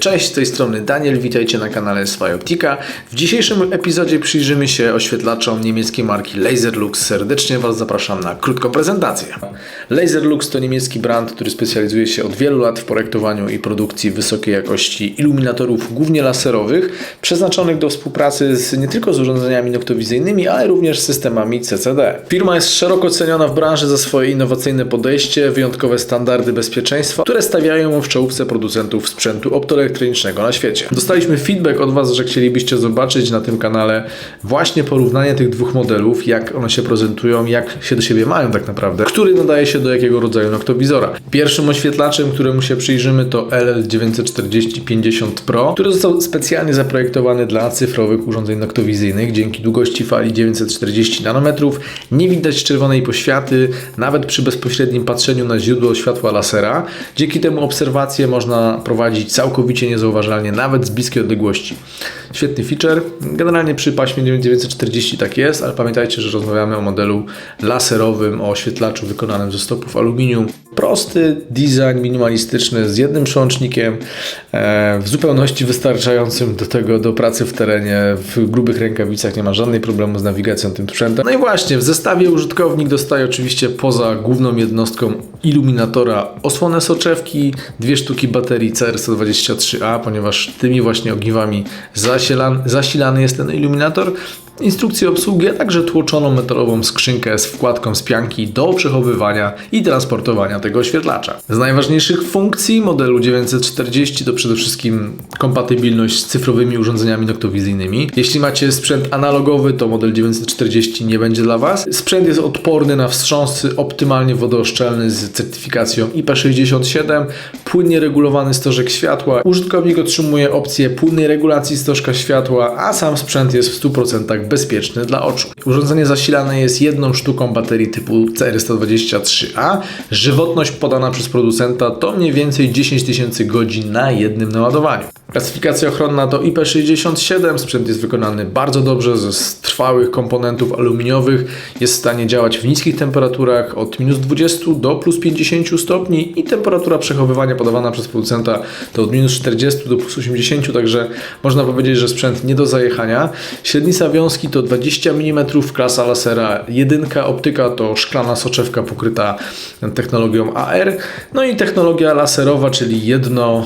Cześć, z tej strony Daniel, witajcie na kanale Optika. W dzisiejszym epizodzie przyjrzymy się oświetlaczom niemieckiej marki Laserlux. Serdecznie Was zapraszam na krótką prezentację. Laserlux to niemiecki brand, który specjalizuje się od wielu lat w projektowaniu i produkcji wysokiej jakości iluminatorów, głównie laserowych, przeznaczonych do współpracy z, nie tylko z urządzeniami noktowizyjnymi, ale również systemami CCD. Firma jest szeroko ceniona w branży za swoje innowacyjne podejście, wyjątkowe standardy bezpieczeństwa, które stawiają ją w czołówce producentów sprzętu optoelektronicznego na świecie. Dostaliśmy feedback od Was, że chcielibyście zobaczyć na tym kanale właśnie porównanie tych dwóch modelów, jak one się prezentują, jak się do siebie mają tak naprawdę, który nadaje się do jakiego rodzaju noktowizora. Pierwszym oświetlaczem, któremu się przyjrzymy to LL940-50 Pro, który został specjalnie zaprojektowany dla cyfrowych urządzeń noktowizyjnych. Dzięki długości fali 940 nanometrów nie widać czerwonej poświaty, nawet przy bezpośrednim patrzeniu na źródło światła lasera. Dzięki temu obserwacje można prowadzić całkowicie niezauważalnie, nawet z bliskiej odległości. Świetny feature. Generalnie przy paśmie 940 tak jest, ale pamiętajcie, że rozmawiamy o modelu laserowym, o oświetlaczu wykonanym ze stopów aluminium. Prosty design, minimalistyczny, z jednym przełącznikiem, e, w zupełności wystarczającym do tego, do pracy w terenie, w grubych rękawicach nie ma żadnej problemu z nawigacją tym sprzętem. No i właśnie, w zestawie użytkownik dostaje oczywiście poza główną jednostką iluminatora osłonę soczewki, dwie sztuki baterii CR123A, ponieważ tymi właśnie ogniwami zasilany, zasilany jest ten iluminator instrukcję obsługi, a także tłoczoną metalową skrzynkę z wkładką z pianki do przechowywania i transportowania tego oświetlacza. Z najważniejszych funkcji modelu 940 to przede wszystkim kompatybilność z cyfrowymi urządzeniami noktowizyjnymi. Jeśli macie sprzęt analogowy, to model 940 nie będzie dla Was. Sprzęt jest odporny na wstrząsy, optymalnie wodooszczelny z certyfikacją IP67, płynnie regulowany stożek światła. Użytkownik otrzymuje opcję płynnej regulacji stożka światła, a sam sprzęt jest w 100% bezpieczny dla oczu. Urządzenie zasilane jest jedną sztuką baterii typu CR123A. Żywotność podana przez producenta to mniej więcej 10 tysięcy godzin na jednym naładowaniu. Klasyfikacja ochronna to IP67. Sprzęt jest wykonany bardzo dobrze ze trwałych komponentów aluminiowych. Jest w stanie działać w niskich temperaturach od minus 20 do plus 50 stopni i temperatura przechowywania podawana przez producenta to od minus 40 do plus 80, także można powiedzieć, że sprzęt nie do zajechania. Średnica wiązki to 20 mm, klasa lasera 1, optyka to szklana soczewka pokryta technologią AR, no i technologia laserowa, czyli jedno,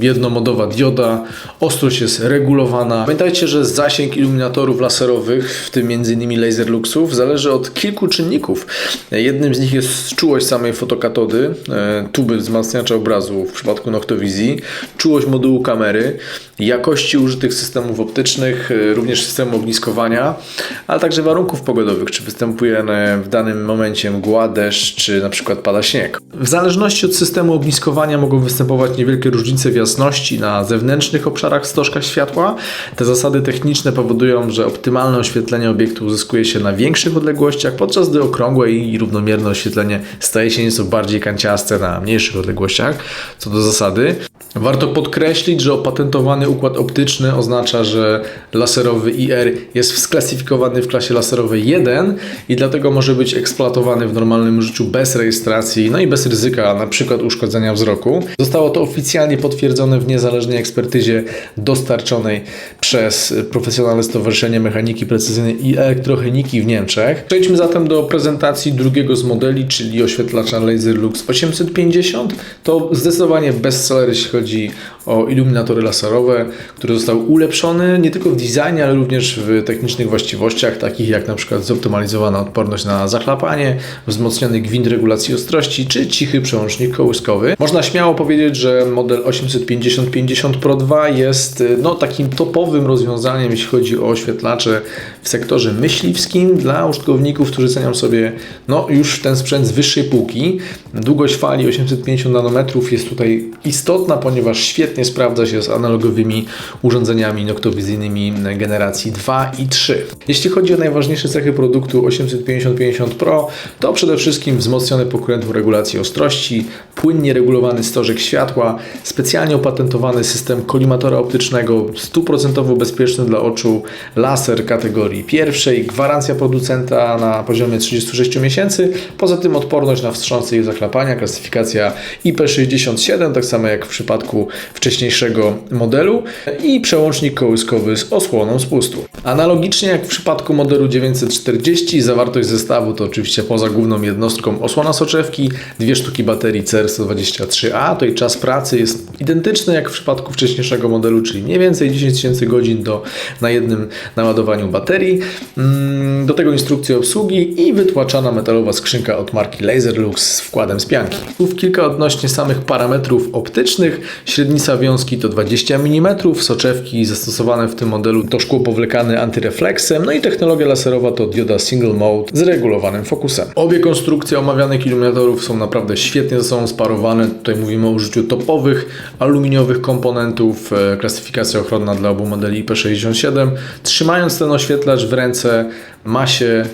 jednomodowa dioda, ostrość jest regulowana. Pamiętajcie, że zasięg iluminatorów laserowych, w tym m.in. laser luxów, zależy od kilku czynników. Jednym z nich jest czułość samej fotokatody, e, tuby wzmacniacza obrazu w przypadku noktowizji, czułość modułu kamery, jakości użytych systemów optycznych, e, również systemu ogniskowania, ale także warunków pogodowych, czy występuje w danym momencie mgła, deszcz, czy na przykład pada śnieg. W zależności od systemu ogniskowania mogą występować niewielkie różnice w jasności na zewnętrznych obszarach stożka światła. Te zasady techniczne powodują, że optymalne oświetlenie obiektu uzyskuje się na większych odległościach, podczas gdy okrągłe i równomierne oświetlenie staje się nieco bardziej kanciaste na mniejszych odległościach, co do zasady. Warto podkreślić, że opatentowany układ optyczny oznacza, że laserowy IR jest sklasyfikowany w klasie laserowej 1 i dlatego może być eksploatowany w normalnym życiu bez rejestracji, no i bez ryzyka przykład uszkodzenia wzroku. Zostało to oficjalnie potwierdzone w niezależnej ekspertyzie dostarczonej przez profesjonalne Stowarzyszenie Mechaniki Precyzyjnej i Elektrocheniki w Niemczech. Przejdźmy zatem do prezentacji drugiego z modeli, czyli oświetlacza Laser Lux 850. To zdecydowanie bestseller, jeśli chodzi o iluminatory laserowe, który został ulepszony nie tylko w designie, ale również w technicznych właściwościach, takich jak na przykład zoptymalizowana odporność na zachlapanie, wzmocniony gwint regulacji ostrości, czy cichy przełącznik kołyskowy. Można śmiało powiedzieć, że model 850-50 Pro 2 jest no, takim topowym rozwiązaniem, jeśli chodzi o oświetlacze w sektorze myśliwskim dla użytkowników, którzy cenią sobie no, już ten sprzęt z wyższej półki. Długość fali 850 nanometrów jest tutaj istotna, ponieważ świetnie sprawdza się z analogowymi urządzeniami noktowizyjnymi generacji 2 i 3. Jeśli chodzi o najważniejsze cechy produktu 850-50 Pro, to przede wszystkim wzmocnione pokrętło regulacji ostrości, płynnie regulowany stożek światła, specjalnie opatentowany system kolimatora optycznego, stuprocentowo bezpieczny dla oczu, laser kategorii pierwszej, gwarancja producenta na poziomie 36 miesięcy, poza tym odporność na wstrząsy i chlapania, klasyfikacja IP67, tak samo jak w przypadku wcześniejszego modelu i przełącznik kołyskowy z osłoną spustu. Analogicznie jak w przypadku modelu 940, zawartość zestawu to oczywiście poza główną jednostką osłona soczewki, dwie sztuki baterii CR123A, to i czas pracy jest identyczny jak w przypadku wcześniejszego modelu, czyli mniej więcej 10 tysięcy godzin do, na jednym naładowaniu baterii. Mm, Do tego instrukcja obsługi i wytłaczana metalowa skrzynka od marki Laserlux z wkładem z pianki. Słów kilka odnośnie samych parametrów optycznych. Średnica wiązki to 20 mm, soczewki zastosowane w tym modelu to szkło powlekane antyrefleksem, no i technologia laserowa to dioda single mode z regulowanym fokusem. Obie konstrukcje omawianych iluminatorów są naprawdę świetnie ze sobą sparowane. Tutaj mówimy o użyciu topowych aluminiowych komponentów, e, klasyfikacja ochronna dla obu modeli IP67. Trzymając ten oświetlacz w ręce ma się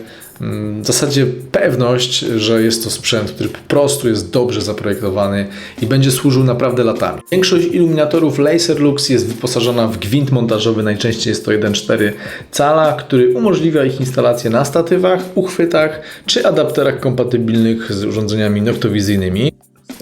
w zasadzie pewność, że jest to sprzęt, który po prostu jest dobrze zaprojektowany i będzie służył naprawdę latami. Większość iluminatorów Laserlux jest wyposażona w gwint montażowy, najczęściej jest to 1,4 cala, który umożliwia ich instalację na statywach, uchwytach czy adapterach kompatybilnych z urządzeniami noktowizyjnymi.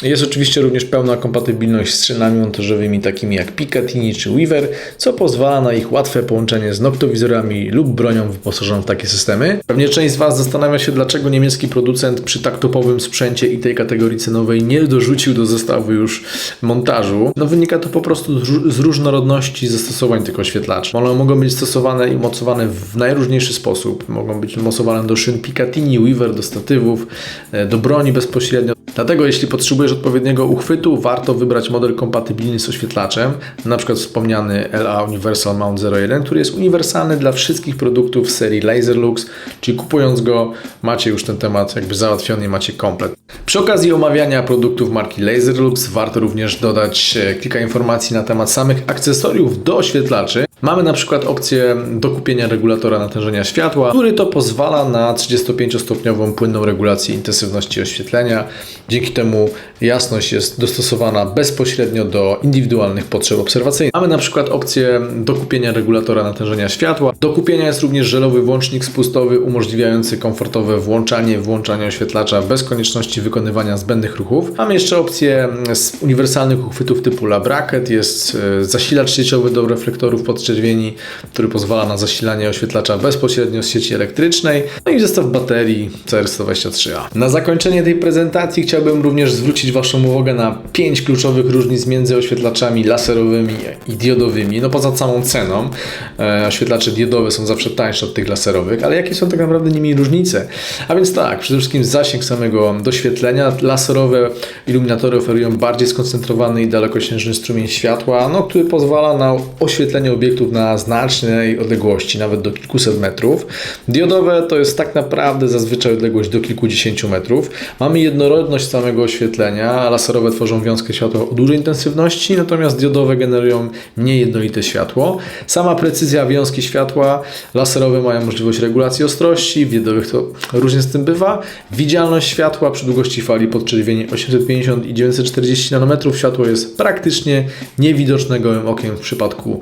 Jest oczywiście również pełna kompatybilność z szynami montażowymi takimi jak Picatinny czy Weaver, co pozwala na ich łatwe połączenie z noktowizorami lub bronią wyposażoną w takie systemy. Pewnie część z Was zastanawia się, dlaczego niemiecki producent przy tak topowym sprzęcie i tej kategorii cenowej nie dorzucił do zestawu już montażu. No wynika to po prostu z ró- z różnorodności zastosowań tych oświetlaczy. One mogą być stosowane i mocowane w najróżniejszy sposób. Mogą być mocowane do szyn Picatinny, Weaver, do statywów, e, do broni bezpośrednio. Dlatego jeśli potrzebujesz odpowiedniego uchwytu, warto wybrać model kompatybilny z oświetlaczem, przykład wspomniany LA Universal Mount 01, który jest uniwersalny dla wszystkich produktów serii Laserlux, czyli kupując go macie już ten temat jakby załatwiony, macie komplet. Przy okazji omawiania produktów marki Laserlux warto również dodać e, kilka informacji na temat samych akcesoriów do oświetlaczy. Mamy na przykład opcję dokupienia regulatora natężenia światła, który to pozwala na 35-stopniową płynną regulację intensywności oświetlenia. Dzięki temu jasność jest dostosowana bezpośrednio do indywidualnych potrzeb obserwacyjnych. Mamy na przykład opcję dokupienia regulatora natężenia światła. Do kupienia jest również żelowy włącznik spustowy umożliwiający komfortowe włączanie, włączanie oświetlacza bez konieczności wykonywania zbędnych ruchów. Mamy jeszcze opcję z uniwersalnych uchwytów typu La Bracket. Jest e, zasilacz sieciowy do reflektorów podczerwieni, który pozwala na zasilanie oświetlacza bezpośrednio z sieci elektrycznej. No i zestaw baterii CR123A. Na zakończenie tej prezentacji chciałbym również zwrócić Waszą uwagę na pięć kluczowych różnic między oświetlaczami laserowymi i diodowymi. No poza samą ceną, e, oświetlacze diodowe są zawsze tańsze od tych laserowych, ale jakie są tak naprawdę nimi różnice? A więc tak, przede wszystkim zasięg samego doświetlenia. Laserowe iluminatory oferują bardziej skoncentrowany i dalekosiężny strumień światła, no, który pozwala na oświetlenie obiektów na znacznej odległości, nawet do kilkuset metrów. Diodowe to jest tak naprawdę zazwyczaj odległość do kilkudziesięciu metrów. Mamy jednorodność samego oświetlenia. Laserowe tworzą wiązkę światła o dużej intensywności, natomiast diodowe generują mniej jednolite światło. Sama precyzja wiązki światła. Laserowe mają możliwość regulacji ostrości, w diodowych to różnie z tym bywa. Widzialność światła przy długości fali podczerwieni 850 i 940 nanometrów. Światło jest praktycznie niewidoczne gołym okiem w przypadku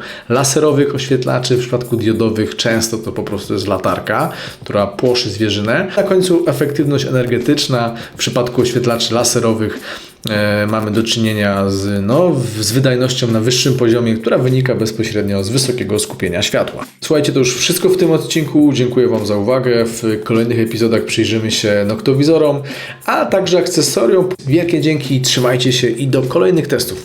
laserowych oświetlaczy, w przypadku diodowych często to po prostu jest latarka, która płoszy zwierzynę. Na końcu efektywność energetyczna w przypadku oświetlaczy laserowych e, mamy do czynienia z, no, z wydajnością na wyższym poziomie, która wynika bezpośrednio z wysokiego skupienia światła. Słuchajcie, to już wszystko w tym odcinku. Dziękuję Wam za uwagę. W kolejnych epizodach przyjrzymy się noktowizorom, a także akcesoriom. Wielkie dzięki, trzymajcie się i do kolejnych testów.